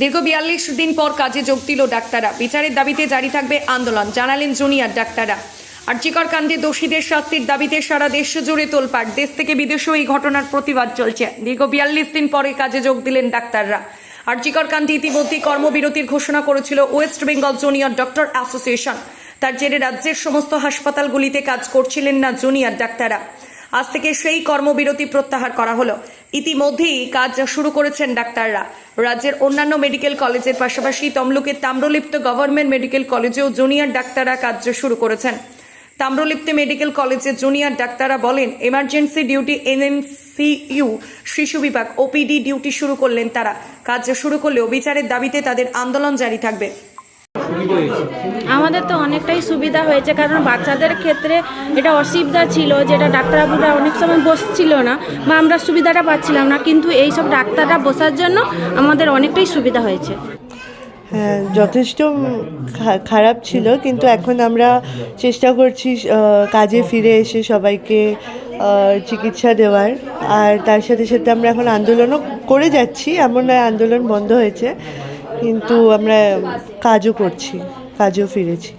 দীর্ঘ বিয়াল্লিশ দিন পর কাজে যোগ দিল ডাক্তাররা। বিচারের দাবিতে জারি থাকবে আন্দোলন, জানালেন জুনিয়র ডাক্তাররা। আর্যিকর কাণ্ডে দোষীদের শাস্তির দাবিতে সারা দেশ জুড়ে তোলপাড়। দেশ থেকে বিদেশেও এই ঘটনার প্রতিবাদ চলছে। দীর্ঘ বিয়াল্লিশ দিন পরে কাজে যোগ দিলেন ডাক্তাররা। আর্যিকর কাণ্ডে ইতিমধ্যেই কর্মবিরতির ঘোষণা করেছিল West Bengal junior doctor association. তার জেরে রাজ্যের সমস্ত হাসপাতালগুলিতে কাজ করছিলেন না জুনিয়র ডাক্তাররা। আজ থেকে সেই কর্মবিরতি প্রত্যাহার করা হলো। ইতিমধ্যেই কাজ শুরু করেছেন ডাক্তাররা। রাজ্যের অন্যান্য মেডিকেল কলেজের পাশাপাশি তমলুকের তাম্রলিপ্ত গভর্নমেন্ট মেডিকেল কলেজেও জুনিয়র ডাক্তাররা কাজ শুরু করেছেন। তাম্রলিপ্ত মেডিকেল কলেজের জুনিয়র ডাক্তাররা বলেন, এমার্জেন্সি ডিউটি এনএমসিইউ, শিশু বিভাগ, ওপিডি ডিউটি শুরু করলেন তারা। কাজ শুরু করলেও বিচারের দাবিতে তাদের আন্দোলন জারি থাকবে। আমাদের তো অনেকটাই সুবিধা হয়েছে, কারণ বাচ্চাদের ক্ষেত্রে এটা অসুবিধা ছিল যেটা ডাক্তারবাবুরা অনেক সময় বসছিল না বা আমরা সুবিধাটা পাচ্ছিলাম না, কিন্তু এই সব ডাক্তাররা বসার জন্য আমাদের অনেকটাই সুবিধা হয়েছে। হ্যাঁ যথেষ্ট খারাপ ছিল, কিন্তু এখন আমরা চেষ্টা করছি কাজে ফিরে এসে সবাইকে চিকিৎসা দেওয়ার। আর তার সাথে সাথে আমরা এখন আন্দোলনও করে যাচ্ছি, এমন নয় আন্দোলন বন্ধ হয়েছে। কিন্তু আমরা কাজও করছি কাজও ফিরেছি।